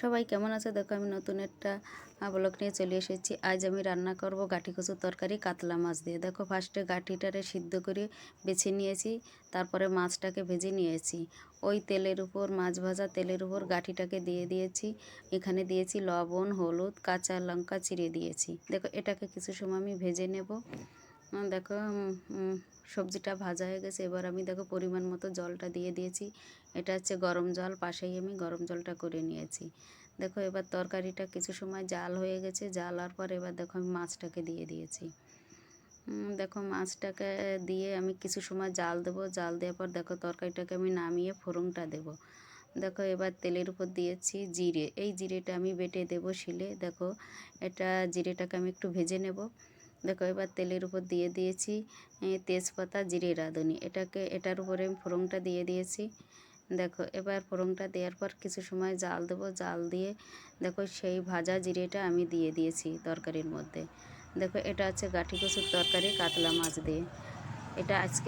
সবাই কেমন আছে? দেখো, আমি নতুন একটা ব্লগ নিয়ে চলে এসেছি। আজ আমি রান্না করব গাঠি কচুর তরকারি, কাতলা মাছ দিয়ে। দেখো ফার্স্টে গাঠিটারে সিদ্ধ করে বেছে নিয়েছি, তারপরে মাছটাকে ভেজে নিয়েছি। ওই তেলের উপর, মাছ ভাজা তেলের উপর গাঠিটাকে দিয়ে দিয়েছি। এখানে দিয়েছি লবণ, হলুদ, কাঁচা লঙ্কা চিড়ে দিয়েছি। দেখো, এটাকে কিছু সময় আমি ভেজে নেব। দেখো সবজিটা ভাজা হয়ে গেছে। এবার আমি দেখো পরিমাণ মতো জলটা দিয়ে দিয়েছি। এটা হচ্ছে গরম জল, পাশেই আমি গরম জলটা করে নিয়েছি। দেখো, এবার তরকারিটা কিছু সময় জাল হয়ে গেছে। জাল পর এবার দেখো আমি মাছটাকে দিয়ে দিয়েছি। দেখো, মাছটাকে দিয়ে আমি কিছু সময় জাল দেবো। জাল দেওয়ার পর দেখো তরকারিটাকে আমি নামিয়ে ফোড়নটা দেবো। দেখো, এবার তেলের উপর দিয়েছি জিরে। এই জিরেটা আমি বেটে দেবো শিলে। দেখো, এটা জিরেটাকে আমি একটু ভেজে নেব। দেখো এবার তেলের উপর দিয়ে দিয়েছি তেজপাতা, জিরে, রাঁধুনি। এটাকে, এটার উপরে আমি ফোড়নটা দিয়ে দিয়েছি। দেখো, এবার ফোড়নটা দেওয়ার পর কিছু সময় জাল দেবো। জাল দিয়ে দেখো সেই ভাজা জিরেটা আমি দিয়ে দিয়েছি তরকারির মধ্যে। দেখো, এটা হচ্ছে গাঠি কচুর তরকারি, কাতলা মাছ দিয়ে। এটা আজকে